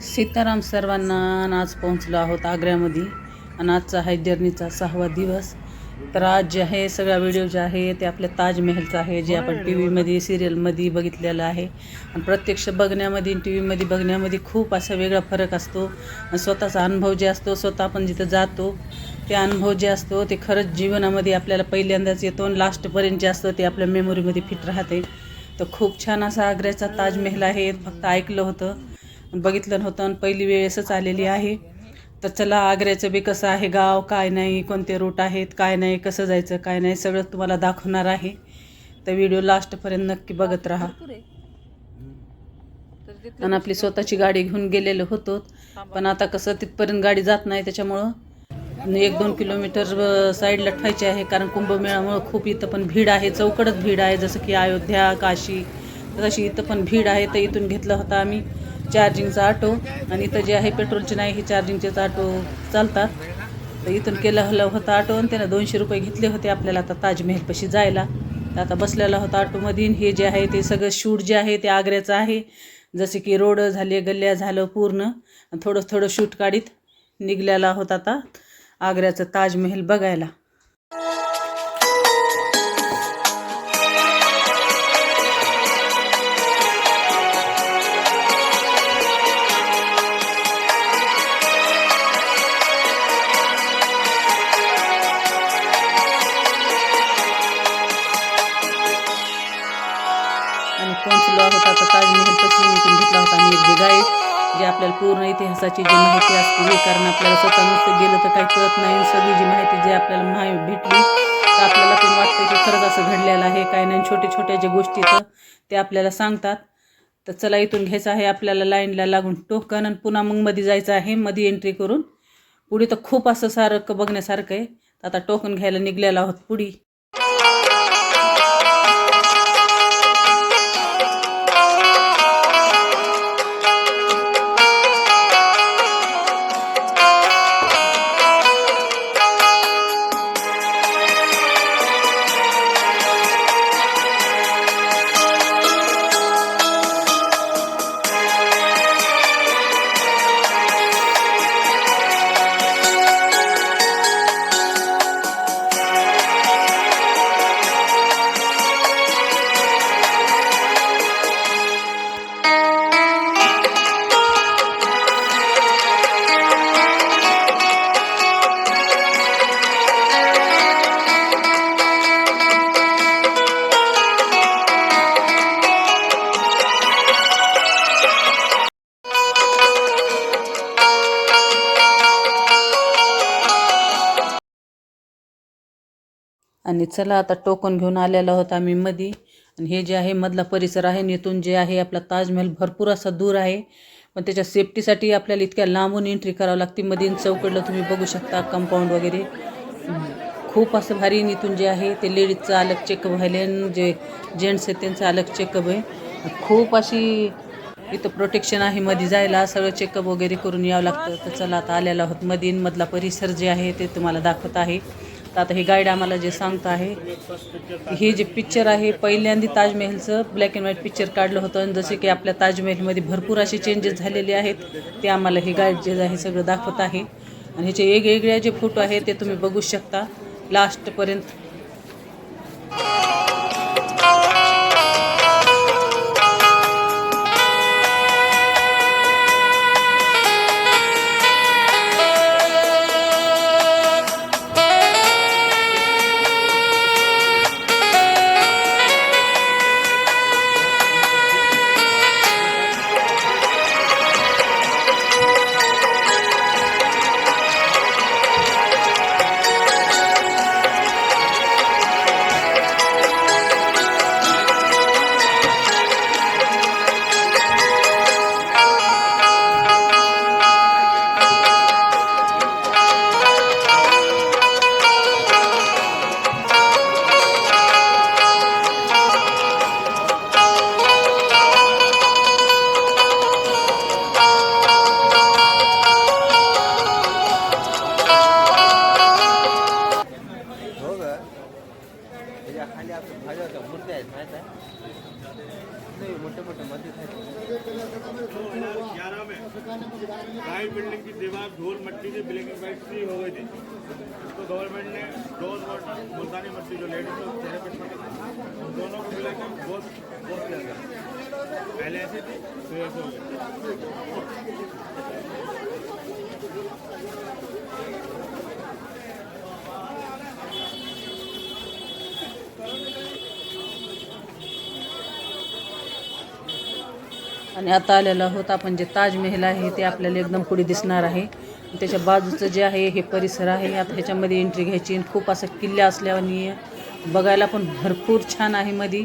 सीताराम सर्वांना आणि आज पोहोचलो आहोत आग्र्यामध्ये. आणि आजचा आहे जर्नीचा सहावा दिवस. तर आज जे आहे सगळा व्हिडिओ जे आहे ते आपल्या ताजमहलचा आहे जे आपण टी व्हीमध्ये सिरियलमध्ये बघितलेलं आहे. आणि प्रत्यक्ष बघण्यामध्ये टी व्हीमध्ये बघण्यामध्ये खूप असा वेगळा फरक असतो. आणि स्वतःचा अनुभव जे असतो स्वतः आपण जिथं जातो ते अनुभव जे असतो ते खरंच जीवनामध्ये आपल्याला पहिल्यांदाच येतो आणि लास्टपर्यंत जे असतं ते आपल्या मेमोरीमध्ये फिट राहते. तर खूप छान असा आग्र्याचा ताजमहल आहे. फक्त ऐकलं होतं. बघितलं नव्हतं आणि पहिली वेळेसच आलेली आहे. तर चला आग्र्याचं बी कसं आहे गाव काय नाही कोणते रूट आहेत काय नाही कसं जायचं काय नाही सगळं तुम्हाला दाखवणार आहे. तर व्हिडिओ लास्टपर्यंत नक्की बघत राहा. आणि आपली स्वतःची गाडी घेऊन गेलेलो होतो. पण आता कसं तिथपर्यंत गाडी जात नाही त्याच्यामुळं एक दोन किलोमीटर साईडला ठेवायचे आहे. कारण कुंभमेळ्यामुळं खूप इथं पण भीड आहे चौकडच भीड आहे. जसं की अयोध्या काशी तशी इथं पण भीड आहे. तर इथून घेतला होता आम्ही. चार्जिंगचा ऑटो आणि इथं जे आहे पेट्रोलचे नाही हे चार्जिंगचेच ऑटो चालतात. तर इथून केला हला होता ऑटो आणि त्यानं दोनशे रुपये घेतले होते आपल्याला आता ताजमहलपाशी जायला. तर आता बसलेला होता ऑटोमधीन हे जे आहे ते सगळं शूट जे आहे ते आग्र्याचं आहे. जसे की रोड झाले गल्ल्या झालं पूर्ण. आणि थोडं थोडं शूट काढीत निघलेला होता आता आग्र्याचं ताजमहल बघायला. आता ताजमहल पश्चिम इथून घेतला होता आणि एक गाईड जे आपल्याला पूर्ण इतिहासाची जी माहिती असते हे कारण आपल्याला स्वतः नुसतं गेलं तर काही कळत नाही. सगळी जी माहिती जी आपल्याला माहिती भेटली तर आपल्याला पण वाटतं की खरंच असं घडलेलं आहे. काय नाही छोट्या छोट्या ज्या गोष्टी तर ते आपल्याला सांगतात. तर चला इथून घ्यायचं आहे आपल्याला लाईनला लागून टोकन आणि पुन्हा मग मध्ये जायचं आहे मध्ये एंट्री करून. पुढे तर खूप असं सारखं बघण्यासारखं आहे. तर आता टोकन घ्यायला निघालेला आहोत पुढे. चला आता टोकन घेऊन आलेला होता आम्ही मध्ये आणि हे जे आहे मधला परिसर आहे आणि इथून जे आहे आपला ताजमहल भरपूर असा दूर आहे. पण त्याच्या सेफ्टीसाठी आपल्याला इतक्या लांबून एंट्री करावं लागते. मध्ये चौकडलं तुम्ही बघू शकता कंपाऊंड वगैरे. खूप असं भारी आणि इथून जे आहे ते लेडीजचं अलग चेकअप व्हायले जे जेंट्स आहेत त्यांचं अलग चेकअप आहे. खूप अशी इथं प्रोटेक्शन आहे. मध्ये जायला सगळं चेकअप वगैरे करून यावं लागतं. तर चला आता आलेला आहोत मध्ये मधला परिसर जे आहे ते तुम्हाला दाखवत आहे. तर आता हे गाईड आम्हाला जे सांगत आहे हे जे पिक्चर आहे पहिल्यांदा ताजमहलचं ब्लॅक अँड व्हाईट पिक्चर काढलं होतं. आणि जसे की आपल्या ताजमहलमध्ये भरपूर असे चेंजेस झालेले आहेत ते आम्हाला हे गाईड जे आहे सगळं दाखवत आहे. आणि ह्याचे वेगवेगळे जे फोटो आहेत ते तुम्ही बघू शकता. लास्टपर्यंत मुल्तानी मछली जो लेडीज लोग चेहरे पे छाते उन दोनों को मिला के बहुत बहुत किया पहले ऐसे थी फिर ऐसे हो गई आणि आता आलेलो आहोत आपण जे ताजमहल आहे ते आपल्याला एकदम पुढे दिसणार आहे. त्याच्या बाजूचं जे आहे हे परिसर आहे. आता ह्याच्यामध्ये एंट्री घ्यायची खूप असं किल्ल्या असल्याने बघायला पण भरपूर छान आहे मध्ये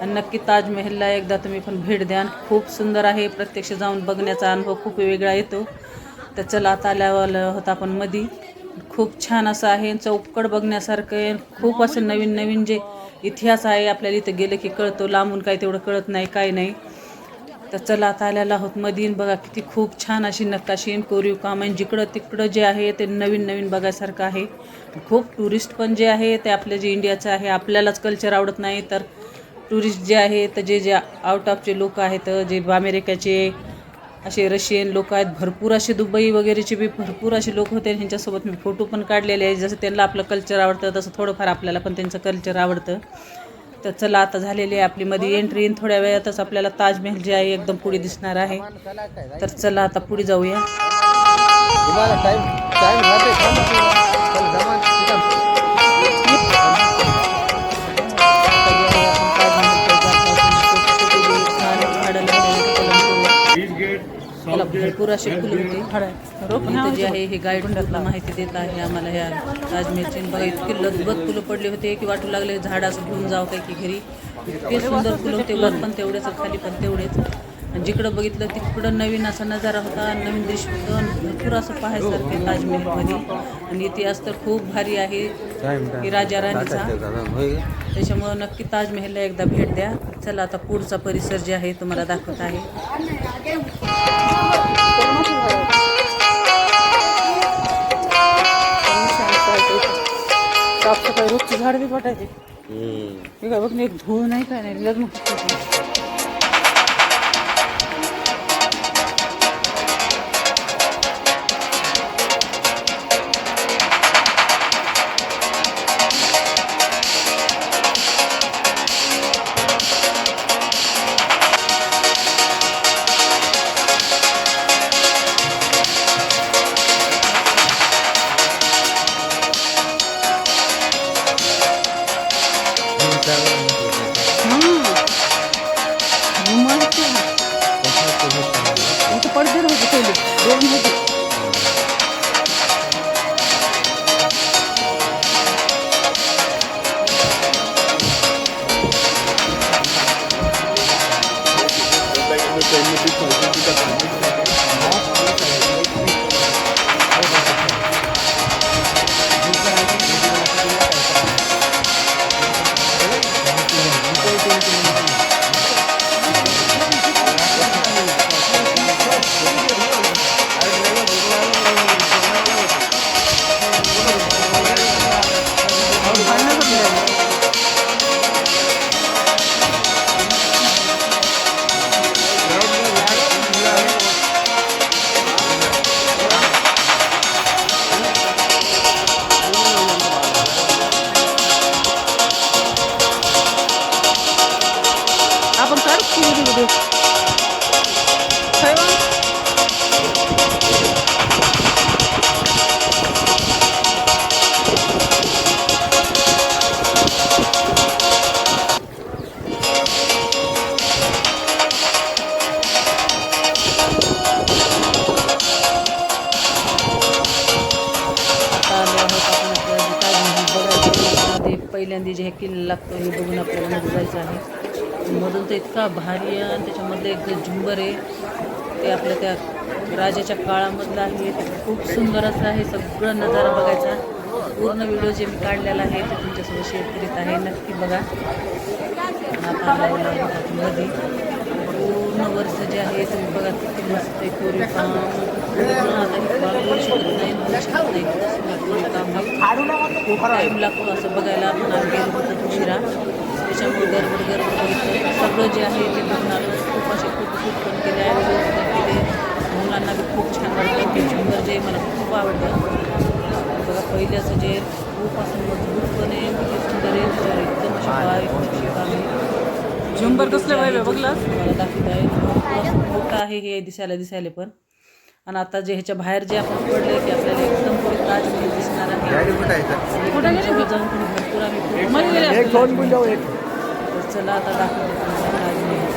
आणि नक्की ताजमहलला एकदा तुम्ही पण भेट द्या. खूप सुंदर आहे. प्रत्यक्ष जाऊन बघण्याचा अनुभव खूप वेगळा येतो. तर चला आता आल्यावर होता पण मधी. खूप छान असं आहे. चौकड बघण्यासारखं आहे. खूप असं नवीन नवीन जे इतिहास आहे आपल्याला इथं गेलं की कळतो. लांबून काय तेवढं कळत नाही काय नाही. तर चला आता आलेला आहोत मधीन बघा किती खूप छान अशी नकाशी कोरीव काम आणि जिकडं तिकडं जे आहे ते नवीन नवीन बघायसारखं आहे. खूप टुरिस्ट पण जे आहे ते आपलं जे इंडियाचं आहे आपल्यालाच कल्चर आवडत नाही. तर टुरिस्ट जे आहे तर जे जे आउट ऑफचे लोक आहेत जे अमेरिकेचे असे रशियन लोक आहेत भरपूर असे दुबई वगैरेचे बी भरपूर असे लोक होते. ह्यांच्यासोबत मी फोटो पण काढलेले आहे. जसं त्यांना आपलं कल्चर आवडतं तसं थोडंफार आपल्याला पण त्यांचं कल्चर आवडतं. तर चला आता झालेली आहे आपली मध्ये एंट्री इन थोड्या वेळातच आपल्याला ताजमहल जे आहे एकदम पुढे दिसणार आहे. तर चला आता पुढे जाऊया. त्याला भरपूर असे फुलं होते. इथं जे आहे हे गाईड माहिती देत आहे. आम्हाला ह्या ताजमहलची बघा इतके लजबत फुलं पडले होते की वाटू लागले झाड असं घेऊन जावं काय की घरी. इतके सुंदर फुलं होते वर पण तेवढेच खाली पण तेवढेच. आणि जिकडं बघितलं तिकडं नवीन असा नजारा होता नवीन दृश्य होतं भरपूर असं पाहायसारखं ताजमहलमध्ये. आणि इतिहास तर खूप भारी आहे. की राजा राणीचा. त्याच्यामुळं नक्की ताजमहलला एकदा भेट द्या. चला आता पुढचा परिसर जे आहे तुम्हाला दाखवत आहे. साफसफाई रोजची झाड बी हे काय बघ ना, एक धूळ नाही काय नाही लग्न इतका भारी आहे आणि त्याच्यामधलं एक झुंबर आहे ते आपल्या त्या राजाच्या काळामधलं आहे. ते खूप सुंदर असं आहे सगळं नजारा बघायचा. पूर्ण व्हिडिओ जे मी काढलेला आहे ते तुमच्यासोबत शेअर करीत आहे. नक्की बघा. आणि आता मध्ये पूर्ण वर्ष जे आहे तुम्ही बघा किती मस्त आहे. कोरी काम. पूर्ण आता शकत नाही शकत नाही सुंदर काम खूप टाईम लागतो असं बघायला. आपण आम्ही उशिरा. त्याच्यामुळे गडबड गडबड बघितलं सगळं जे आहे ते बघून आलो खूप असे फोटोशूट पण केले आहे. पण केले. मुलांना बी जे मला खूप आवडलं बघा पहिल्याचं जे खूप असं मजबूतपणे किती सुंदर आहे. त्याच्यावर एकदम नक्षी कामे झुंबर कसलं आहे, वय बघलास? जे मला दाखवत आहे. असं मोठं आहे हे दिसायला दिसायला पण. आणि आता जे ह्याच्या बाहेर जे आपण पडले ते आपल्याला एकदम पुढे ताजमहल दिसणार आहे. आहे जाऊन भरपूर आम्ही चला आता दाखवते तुम्हाला ताजमहल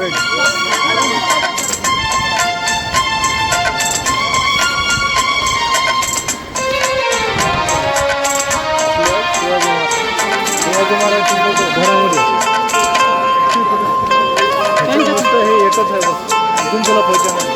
घरामध्ये हे एकच आहे बस अजून तुला पैसे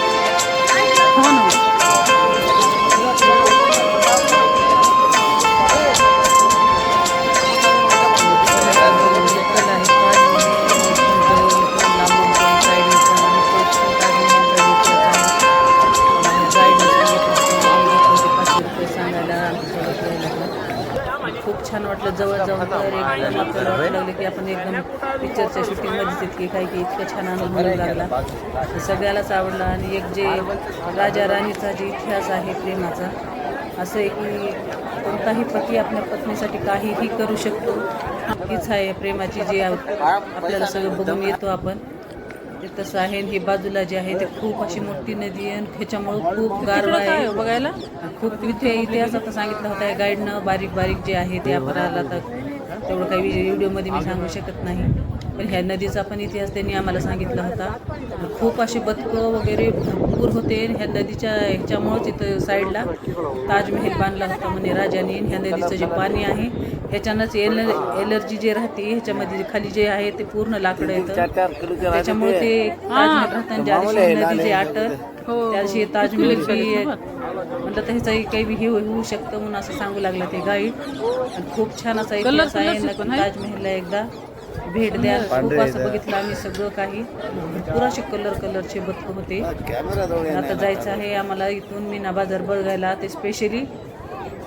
जवळ जाऊन तर लागलं की आपण एकदम पिक्चरच्या शूटिंगमध्येच इतके काही की इतकं छान अनुभव लागला. सगळ्यालाच आवडला आणि एक जे राजा राणीचा जे इतिहास आहे प्रेमाचा असं आहे की कोणताही पती आपल्या पत्नीसाठी काहीही करू शकतो. हीच आहे प्रेमाची जी आप- आपल्याला सगळं बघून येतो आपण. ते तसं आहे आणि ही बाजूला जे आहे ते खूप अशी मोठी नदी आहे आणि त्याच्यामुळं खूप गारवा आहे. बघायला? खूप इथे इतिहास आता सांगितलं होता गाईडनं बारीक बारीक जे आहे ते आपल्याला आता तेवढं काही व्हिडिओमध्ये मी सांगू शकत नाही. पण ह्या नदीचा पण इतिहास त्यांनी आम्हाला सांगितला होता. खूप असे बदकं वगैरे भरपूर होते. ह्या नदीच्या ह्याच्यामुळंच इथं साईडला ताजमहल बांधला होता. म्हणजे राजाने आणि ह्या नदीचं जे पाणी आहे ह्याच्यानंच एल एलर्जी जे राहते ह्याच्यामध्ये खाली जे आहे ते पूर्ण लाकडं येतं त्याच्यामुळे ते ताजमहल राहताना ज्या दिवशी नदी जे आटर त्या दिवशी ताजमहल बी म्हटलं तर ह्याचाही काही बी हे होऊ शकतं म्हणून असं सांगू लागलं ते गाईड आणि खूप छान असा इतिहास आहे. ताजमहलला एकदा भेट द्या. खूप असं बघितलं आम्ही सगळं काही. भरपूर असे कलर कलरचे बदक होते. आता जायचं आहे आम्हाला इथून मीना बाजार बघायला. ते स्पेशली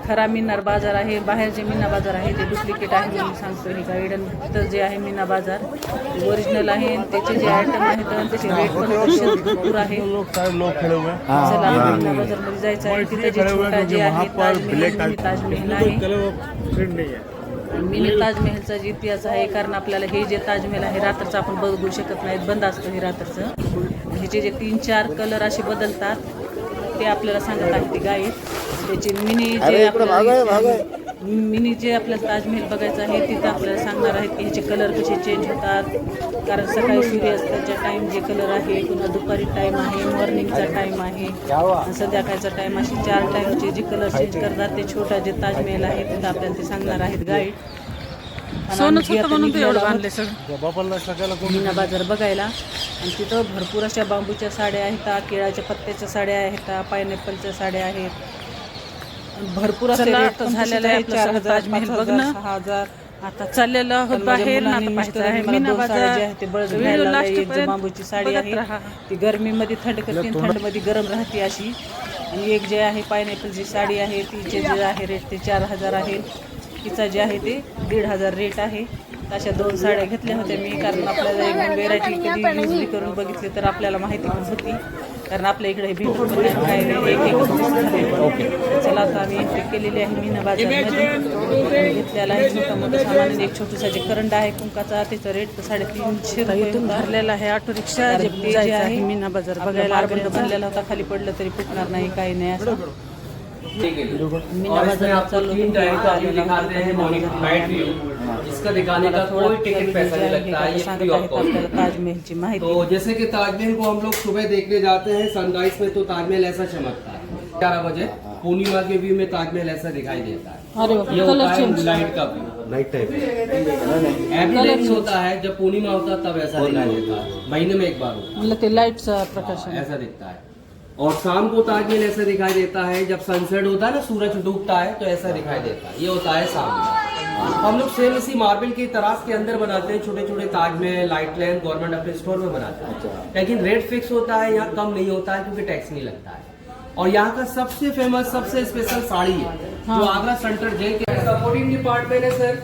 खरा मिनार बाजार आहे बाहेर जे मीना बाजार आहे ते डुप्लिकेट आहे म्हणून सांगतो हे गाईड आणि तिथं जे आहे मीना बाजार ते ओरिजिनल आहे आणि त्याचे जे आयटम आहेत त्याचे रेट पण भरपूर आहे. हैं चला मीना बाजारमध्ये जायचं आहे. तिथे जे छोटा जे आहे ताजमहल ताजमहल आहे. मिनी ताजमहलचा जे इतिहास आहे कारण आपल्याला हे जे ताजमहल आहे रात्रचं आपण बघू शकत नाहीत बंद असतं हे रात्रचं. ह्याचे जे तीन चार कलर असे बदलतात ते आपल्याला सांगत आहे ते गाईड त्याचे मिनी जे आपल्याला मिनी जे आपल्याला ताजमहल बघायचं आहे तिथं आपल्याला सांगणार आहेत की ह्याचे कलर कसे चेंज होतात. कारण सकाळी सूर्यास्ताच्या टाईम जे कलर आहे पुन्हा दुपारी टाईम आहे मॉर्निंगचा टाईम आहे. संध्याकाळचा टाईम असे चार टाईमचे जे कलर चेंज करतात ते छोटा जे ताजमहल आहे तिथं आपल्याला ते सांगणार आहेत गाईड मीना बाजार बघायला. आणि तिथं भरपूर अशा बांबूच्या साड्या आहेत केळाच्या पत्त्याच्या साड्या आहेत पायनॅपलच्या साड्या आहेत. भरपूर झालेलं आहे ताजमहल बघणं. हजार आता चाललेलं आहोत बाहेर बांबूची साडी आहे. ती गरमीमध्ये थंड करते थंडमध्ये गरम राहते अशी. आणि एक जे आहे पायनॅपलची साडी आहे तिचे जे आहे रेट ते चार हजार आहे. तिचा जे आहे ते दीड हजार रेट आहे. अशा दोन साड्या घेतल्या होत्या मी कारण आपल्याला एक व्हेरायटी कधी करून बघितली तर आपल्याला माहिती पण होती. कारण आपल्या इकडे नाही काय एक एक चला आता आम्ही एंट्री केलेली आहे. मीना बाजारमध्ये घेतलेला आहे. छोटा मोठा सामान आणि एक छोटूसा जे करंट आहे कुंकाचा त्याचा रेट तर साडेतीनशे रुपये. भरलेला आहे. ऑटो रिक्षा जे आहे. मीना बाजार बघायला. बनलेला होता. खाली पडलं तरी फुटणार नाही काही नाही असं. और इसमें आपको तीन होतो, टाइप का व्यू दिखाते हैं मीना मॉर्निंग नाइट व्यू इसका दिखाने का कोई टिकट पैसा नहीं लगता है ये फ्री ऑफ़ कॉस्ट तो जैसे कि ताजमहल को हम लोग सुबह देखने जाते हैं सनराइज में तो ताजमहल ऐसा चमकता है। ग्यारह बजे पूर्णिमा के व्यू में ताजमहल ऐसा दिखाई देता है। ये होता है लाइट का व्यू होता है जब पूर्णिमा होता है तब ऐसा दिखाई देता है। महीने में एक बार होता है। मला ते प्रकाश। ऐसा दिखता है। और शाम को ताजमहल ऐसा दिखाई देता है जब सनसेट होता है ना सूरज डूबता है तो ऐसा दिखाई देता है। ये होता है शाम हम लोग सेम इसी मार्बल की तराश के अंदर बनाते हैं छोटे छोटे ताजमहल लाइट लैम्प गवर्नमेंट अपने स्टोर में बनाते हैं। लेकिन रेट फिक्स होता है यहाँ कम नहीं होता है क्योंकि टैक्स नहीं लगता है। और यहाँ का सबसे फ़ेमस सबसे स्पेशल साड़ी है हाँ। जो Agra centre J K supporting department है सर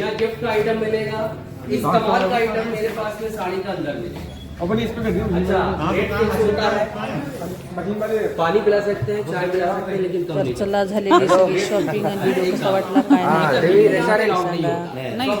यहाँ गिफ्ट का आइटम मिलेगा। इस कमाल का आइटम मेरे पास में साड़ी का अंदर मिलेगा। आपण इसमें अच्छा रेट फिक्स होता है। पानी पिला सकते हैं चाय पिला सकते हैं लेकिन तर चला झालेली सगळी शॉपिंग आणि व्हिडिओ कसा वाटला काय नाही रेस्टोरेंट सांगा. नहीं